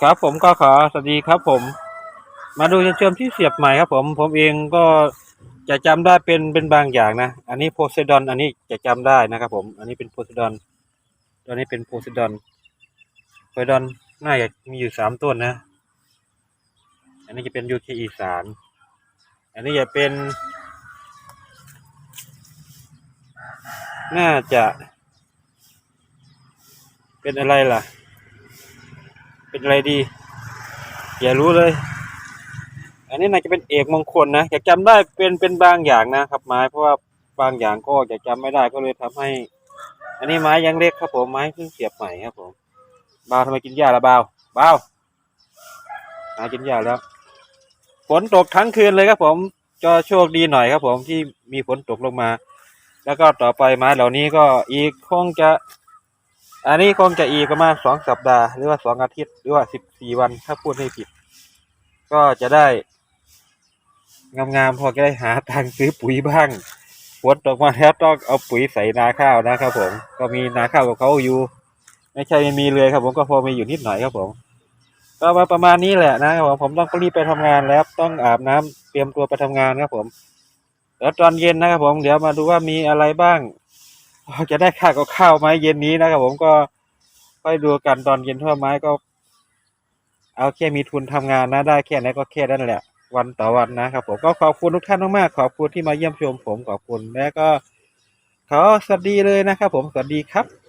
ครับผมก็ขอสวัสดีครับผม มาดูเชื่อมที่เสียบใหม่ครับ ผม ผมเองก็จะจำได้เป็นเป็นบางอย่างนะ อันนี้โพไซดอน อันนี้จะจำได้นะครับ ผม อันนี้เป็นโพไซดอน ตัวนี้เป็นโพไซดอน โพไซดอนน่าจะมีอยู่สามต้นนะ อันนี้จะเป็นยูเคอีสานอันนี้จะเป็น น่าจะ เป็นอะไรล่ะ เป็นอะไรดี อย่ารู้เลย อันนี้น่าจะเป็นเอกมงคลนะ อยากจำได้เป็นเป็นบางอย่างนะครับ ไม้เพราะว่าบางอย่างก็จะจำไม่ได้ก็เลยทำให้ อันนี้ไม้ยังเล็กครับผมไม้เพิ่งเสียบใหม่ครับผมบาวทำไมกินหญ้าละบาวบาวหากินหญ้าแล้วฝนตกทั้งคืนเลยครับผมก็โชคดีหน่อยครับผมที่มีฝนตกลงมา แล้วก็ต่อไปไม้เหล่านี้ก็อีกคงจะ อันนี้คงจะอีกประมาณสองสัปดาห์หรือว่าสองอาทิตย์หรือว่าสิบสี่วันถ้าพูดให้ผิด ก็จะได้ งามๆพอจะได้หาทางซื้อปุ๋ยบ้างฝนตกมาแล้วต้องเอาปุ๋ยใส่นาข้าวนะครับผม ก็มีนาข้าวกับเขาอยู่ ไม่ใช่ไม่มีเลยครับผมก็พอมีอยู่นิดหน่อยครับผมก็มาประมาณนี้แหละนะครับผมผมต้องรีบไปทำงานแล้วต้องอาบน้ำเตรียมตัวไปทำงานครับผม แล้วตอนเย็นนะครับผม เดี๋ยวมาดูว่ามีอะไรบ้าง จะได้ค่ากับข้าวไหมเย็นนี้นะครับผมก็ไปดูกันตอนเย็นทั่วาไม้ก็ เอาแค่มีทุนทำงานนะได้แค่ไหนก็แค่นั้นแหละ วันต่อวันนะครับผมก็ขอบคุณทุกท่านมากๆขอบคุณที่มาเยี่ยมชมผมขอบคุณและก็ขอสวัสดีเลยนะครับผมสวัสดีครับ